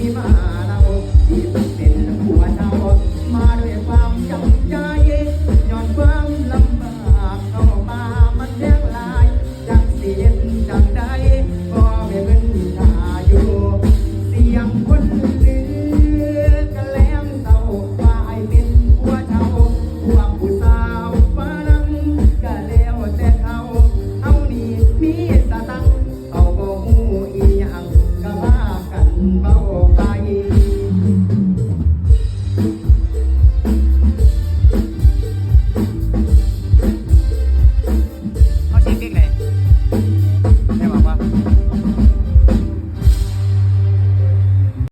คงสิมาเราที่เป็นผัวเจ้ามาด้วยความจำใจย้อนความลำบากเข้ามามันแยกลายจักเสียนจักใดก็ไม่เป็นท่าอยู่ เสียงคนลือกะแลมเศร้าว่าไอเป็นผัวเจ้าพวกผู้สาวฝรั่งก็แล้วแต่เขาเอานี่มีสตังค์เอาบ่ฮู้อีหยังก็ว่ากันเบา